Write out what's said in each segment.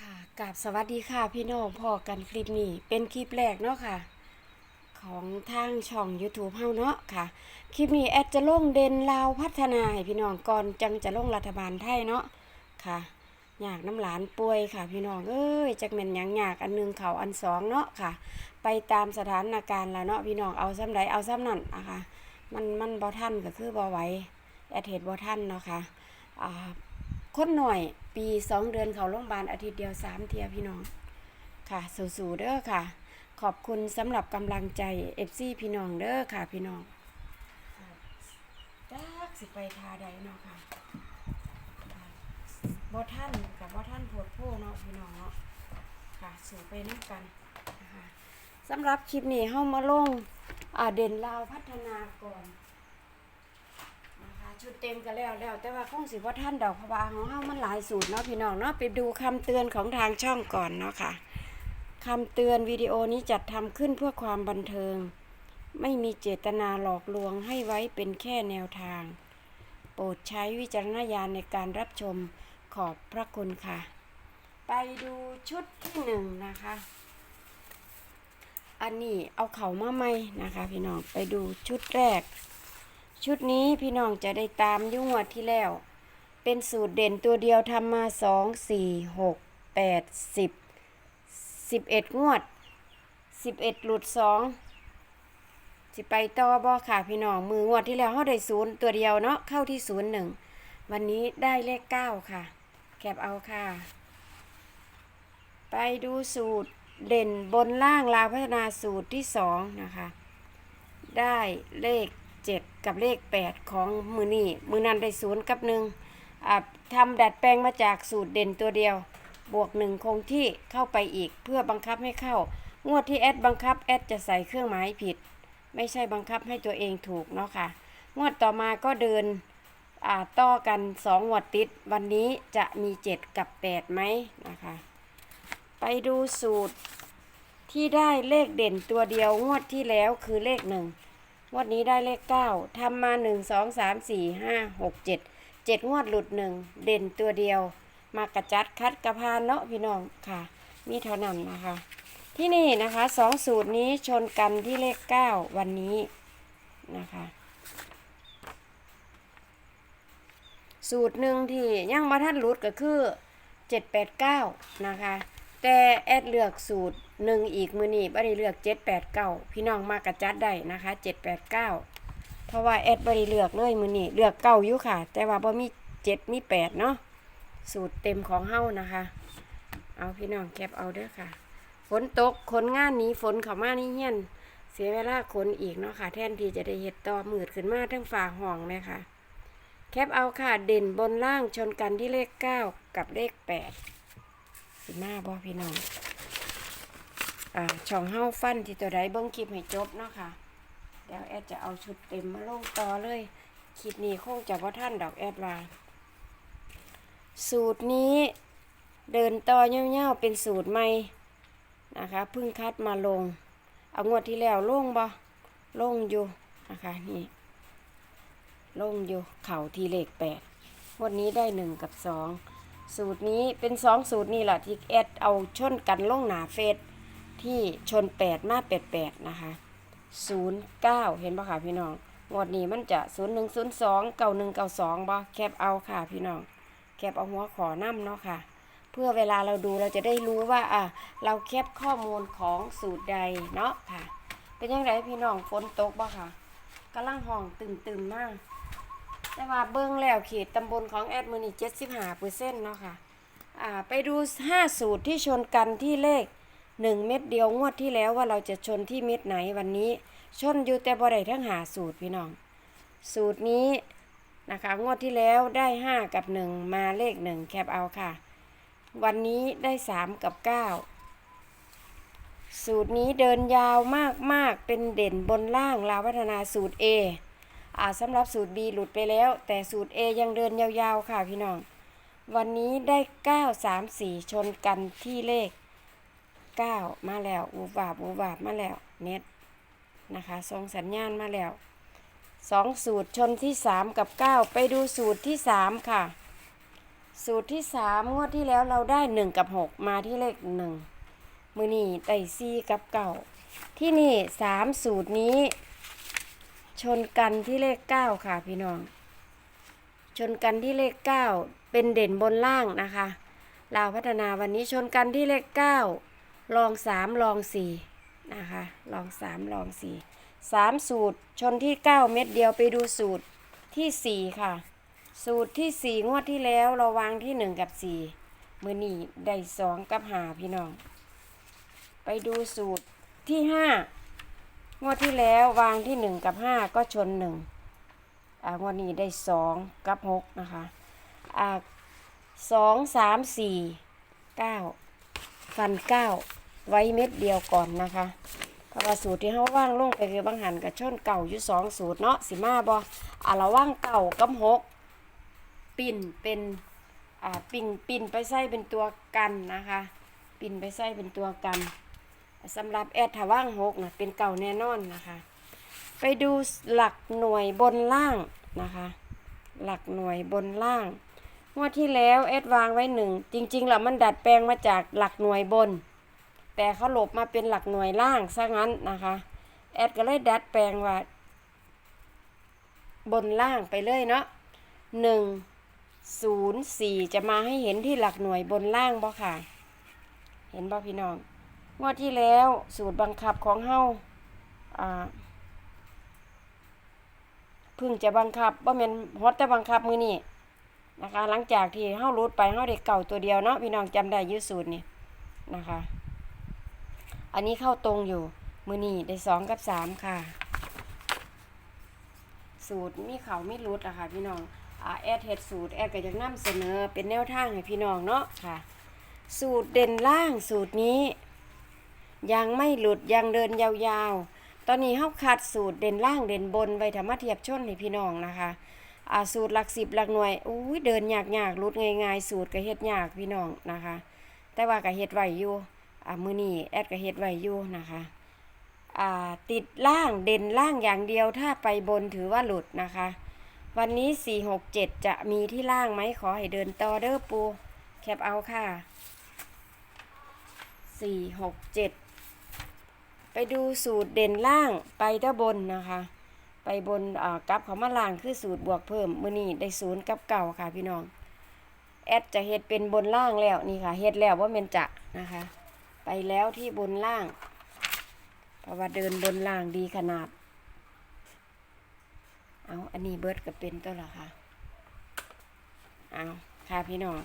ค่ะกับสวัสดีค่ะพี่น้องพอกันคลิปนี้ เป็นคลิปแรกเนาะค่ะ ของทางช่อง YouTube เฮาเนาะค่ะ คลิปนี้แอดจะลงเด่นลาวพัฒนาให้พี่น้องก่อนจังจะลงรัฐบาลไทยเนาะค่ะอยากน้ำหลานป่วยค่ะ พี่น้องเอ้ยจักแม่นหยังยากอันหนึงเขาอันสองเนาะค่ะ ไปตามสถานการณ์แล้วเนาะพี่น้องเอาซ้ำใดเอาซ้ำนั่นอะค่ะมันมันบ่ทันก็คือบ่ไหวแอดเฮ็ดบ่ทันเนาะค่ะอ่าคนหน่อย ปีสองเดือนเขาโรงพยาบาลอาทิตย์เดียวสามเทียพี่น้องค่ะสู้ๆเด้อค่ะ ขอบคุณสำหรับกำลังใจเอฟซีพี่น้องเด้อค่ะพี่น้องจักสิไปทาใดเนาะค่ะบ่ท่านกับบ่ท่านโพดโพเนาะพี่น้องเนาะค่ะสู่ไปน้ำกันนะคะสำหรับคลิปนี้เฮามาลงอ่าเด่นลาวพัฒนาก่อน ชุดเต็มกันแล้วแล้ว แต่ว่าคงสิว่าท่านดอกพะบาของเฮามันหลายสูตรเนาะพี่น้องเนาะไปดูคำเตือนของทางช่องก่อนเนาะค่ะคำเตือนวิดีโอนี้จัดทำขึ้นเพื่อความบันเทิง ไม่มีเจตนาหลอกลวงให้ไว้เป็นแค่แนวทาง โปรดใช้วิจารณญาณในการรับชมขอบพระคุณค่ะ ไปดูชุดที่หนึ่งนะคะ อันนี้เอาเข่ามาไหมนะคะพี่น้องไปดูชุดแรก ชุดนี้พี่น้องจะได้ตามยุ่งวดที่แล้ว เป็นสูตรเด่นตัวเดียวทำมาสองสี่หกแปดสิบสิบเอ็ดงวดสิบเอ็ดหลุดสองสิไปต่อบ่ค่ะพี่น้องมืองวดที่แล้วเขาได้ศูนย์ตัวเดียวเนาะเข้าที่ศูนย์หนึ่งวันนี้ได้เลขเก้าค่ะ แคปเอาค่ะ ไปดูสูตรเด่นบนล่างลาวพัฒนาสูตรที่สองนะคะ ได้เลข 7กับเลข8ของมือนี่มือนันได้ศูนย์กับหนึ่งอ่าทำดัดแปลงมาจากสูตรเด่นตัวเดียว บวกหนึ่งคงที่เข้าไปอีกเพื่อบังคับให้เข้า งวดที่แอดบังคับแอดจะใส่เครื่องหมายผิด ไม่ใช่บังคับให้ตัวเองถูกเนาะค่ะ งวดต่อมาก็เดินอ่าต่อกัน2งวดติด วันนี้จะมี 7 กับ 8 ไหมนะคะ ไปดูสูตรที่ได้เลขเด่นตัวเดียวงวดที่แล้วคือเลขหนึ่ง งวดนี้ได้เลขเก้าทำมาหนึ่งสองสามสี่ห้าหกเจ็ดเจ็ดงวดหลุดหนึ่งเด่นตัวเดียว มากระจัดคัดกระพานเนาะพี่น้องค่ะ มีเท่านั้นนะคะ ที่นี่นะคะสองสูตรนี้ชนกันที่เลขเก้าวันนี้นะคะสูตรหนึ่งที่ยังมาท่านรุดก็คือเจ็ดแปดเก้านะคะ แต่แอดเลือกสูตร หนึ่งอีกมือนี่บ่ได้เลือกเจ็ดแปดเก้าพี่น้องมากระจัดได้นะคะเจ็ดแปดเก้าเพราะว่าแอดบ่ได้เลือกเลยมือนี่เลือกเก้าอยู่ค่ะ แต่ว่าบ่มีเจ็ดมีแปดเนาะสูตรเต็มของเฮานะคะ เอาพี่น้องแคปเอาเด้อค่ะ ฝนตกขนงานนี้ฝนเข้ามานี่เฮียน เสียเวลาขนอีกเนาะค่ะ แทนที่จะได้เห็ดตอมืดขึ้นมาทั้งฝ่าห้องเลยค่ะ แคปเอาค่ะเด่นบนล่างชนกันที่เลขเก้ากับเลขแปดสิหน้าบ่พี่น้อง ช่องเฮาฟันที่ตัวใดเบิ้งคลิปให้จบเนาะค่ะ เดี๋ยวแอดจะเอาชุดเต็มมาลงต่อเลย คลิปนี้คงจะว่าท่านดอกแอดว่าสูตรนี้เดินต่อเงี้ยวๆเป็นสูตรใหม่นะคะเพิ่งคัดมาลง เอางวดที่แล้วลงบ่ลงอยู่นะคะนี่ลงอยู่เข่าทีเลขแปดงวดนี้ได้หนึ่งกับสองสูตรนี้เป็นสองสูตรนี่แหละที่แอดเอาชนกันลงหนาเฟซ ที่ชนแปดมาแปดแปดนะคะศูนย์เก้าเห็นปะค่ะพี่น้องงวดนี้มันจะศูนย์หนึ่งศูนย์สองเก้าหนึ่งเก้าสองบ่แคบเอาค่ะพี่น้องแคบเอาหัวขอน้ำเนาะค่ะ เพื่อเวลาเราดูเราจะได้รู้ว่าอะเราแคบข้อมูลของสูตรใดเนาะค่ะ เป็นยังไงพี่น้องฝนตกบ่ค่ะกำลังห้องตึมๆมากแต่ว่าเบิ้งแล้วเขตตำบลของแอดมือนี่เจ็ดสิบห้าเปอร์เซ็นต์เนาะค่ะอ่าไปดูห้าสูตรที่ชนกันที่เลข หนึ่งเม็ดเดียวงวดที่แล้วว่าเราจะชนที่เม็ดไหนวันนี้ ชนอยู่แต่บ่ได้ทั้งหาสูตรพี่น้อง สูตรนี้นะคะงวดที่แล้วได้ห้ากับหนึ่งมาเลขหนึ่งแคปเอาค่ะ วันนี้ได้สามกับเก้าสูตรนี้เดินยาวมากๆ เป็นเด่นบนล่างลาวพัฒนาสูตร A อ่าสำหรับสูตร B หลุดไปแล้ว แต่สูตร A ยังเดินยาวๆ ค่ะพี่น้อง วันนี้ได้ 9 3 4 ชนกันที่เลข 9 มาแล้วอูบาบอูบาบมาแล้วเน็ตนะคะส่งสัญญาณมาแล้วสองสูตรชนที่3กับ9ไปดูสูตรที่3ค่ะ สูตรที่สามงวดที่แล้วเราได้หนึ่งกับหกมาที่เลขหนึ่งมือนี่ไต่ซีกับเก่าที่นี่สามสูตรนี้ ชนกันที่เลขเก้าค่ะพี่น้อง ชนกันที่เลขเก้าเป็นเด่นบนล่างนะคะลาวพัฒนาวันนี้ชนกันที่เลขเก้า ลองสามลองสี่นะคะลองสามลองสี่สามสูตรชนที่เก้าเม็ดเดียวไปดูสูตรที่สี่ค่ะ สูตรที่สี่งวดที่แล้วเราวางที่หนึ่งกับสี่มือนี่ได้สองกับหาพี่น้อง ไปดูสูตรที่ห้างวดที่แล้ววางที่หนึ่งกับห้าก็ชนหนึ่งอ่างวดนี้ได้สองกับหกนะคะอ่าสองสามสี่เก้าฟันเก้า ไว้เม็ดเดียวก่อนนะคะเพราะว่าสูตรที่เขาว่างลงไปคือบางหันกับช่อนเก่าอยู่สองสูตรเนาะสิมาบออ่าเราว่างเก่ากับหกปิ่นเป็นอ่าปิ่งปิ่นไปใส่เป็นตัวกันนะคะ ปิ่นไปใส่เป็นตัวกันสำหรับแอดถาว่างหกนะเป็นเก่าแน่นอนนะคะ ไปดูหลักหน่วยบนล่างนะคะ หลักหน่วยบนล่างงวดที่แล้วแอดวางไว้หนึ่งจริงๆแล้วมันดัดแปลงมาจากหลักหน่วยบน แต่เขาหลบมาเป็นหลักหน่วยล่างซะงั้นนะคะ แอดก็เลยดัดแปลงว่า บนล่างไปเลยเนาะหนึ่งศูนย์สี่จะมาให้เห็นที่หลักหน่วยบนล่างบ่ค่ะ เห็นบ่พี่น้อง งวดที่แล้วสูตรบังคับของเฮาอ่าพึ่งจะบังคับบ่แม่นฮอดแต่บังคับมือนี่นะคะ หลังจากที่เฮารูดไปเฮาได้เก่าตัวเดียวเนาะพี่น้องจำได้ยืดสูตรนี่นะคะ อันนี้เข้าตรงอยู่ มือนี่ได้สองกับสามค่ะ สูตรมีเขาไม่รุดอะค่ะ พี่น้องอ่าแอดเฮ็ดสูตรแอดก็จะนำเสนอเป็นแนวทางให้พี่น้องเนาะค่ะ สูตรเด่นล่างสูตรนี้ ยังไม่หลุดยังเดินยาวๆ ตอนนี้เฮาคัดสูตรเด่นล่างเด่นบนไว้ธรรมะเทียบชนให้พี่น้องนะคะอ่าสูตรหลักสิบหลักหน่วยอุ้ยเดินยากๆหลุดง่ายๆ สูตรก็เฮ็ดยากพี่น้องนะคะ แต่ว่าก็เฮ็ดไหวอยู่ อ่ามือนี้แอดก็เฮ็ดไว้อยู่นะคะอ่าติดล่างเด่นล่างอย่างเดียวถ้าไปบนถือว่าหลุดนะคะ วันนี้ 467 จะมีที่ล่างไหมขอให้เดินต่อเด้อปู แคปเอาค่ะ 467 ไปดูสูตรเด่นล่างไปด้านบนนะคะ ไปบนอ่ากับเขามาล่างคือสูตรบวกเพิ่มมือนี้ได้ศูนย์กับเก่าค่ะพี่น้องแอดจะเฮ็ดเป็นบนล่างแล้วนี่ค่ะเฮ็ดแล้วว่าเมนจะนะคะ ไปแล้วที่บนล่าง เพราะว่าเดินบนล่างดีขนาด เอาอันนี้เบิร์ดก็เป็นตัวละค่ะ เอาค่ะพี่น้อง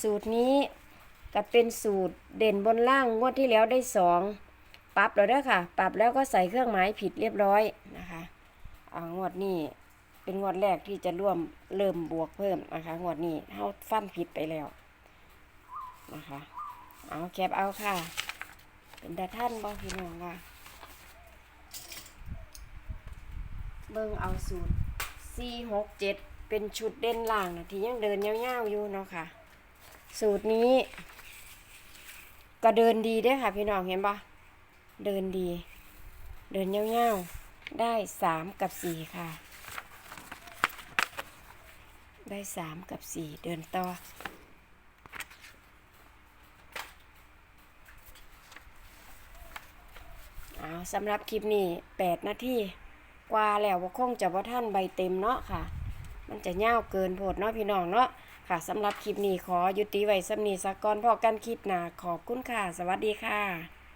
สูตรนี้ก็เป็นสูตรเด่นบนล่าง งวดที่แล้วได้สองปรับแล้วด้อค่ะ ปรับแล้วก็ใส่เครื่องหมายผิดเรียบร้อยนะคะเอางวดนี้เป็นงวดแรกที่จะร่วมเริ่มบวกเพิ่มนะคะ งวดนี้เขาฟันผิดไปแล้วนะคะ เอาแคปเอาค่ะ เป็นดาท่านบ่พี่น้องค่ะ เบิ่งเอาสูตร4 6 7เจ็ดเป็นชุดเด่นล่างนะที่ยังเดินยาวๆอยู่เนาะค่ะ สูตรนี้ ก็เดินดีด้อค่ะ พี่น้องเห็นปะเดินดี เดินยาวๆได้3กับ4ค่ะ ได้3กับ4เดินต่อ เอา สำหรับคลิปนี้แปดนาทีกว่าแล้วว่าคงจะว่าท่านใบเต็มเนาะค่ะ มันจะเน่าเกินโพดเนาะพี่น้องเนาะค่ะสำหรับคลิปนี้ขอยุติไว้สำนีสักก่อนพอกันคลิปหนาขอบคุณค่ะ สวัสดีค่ะ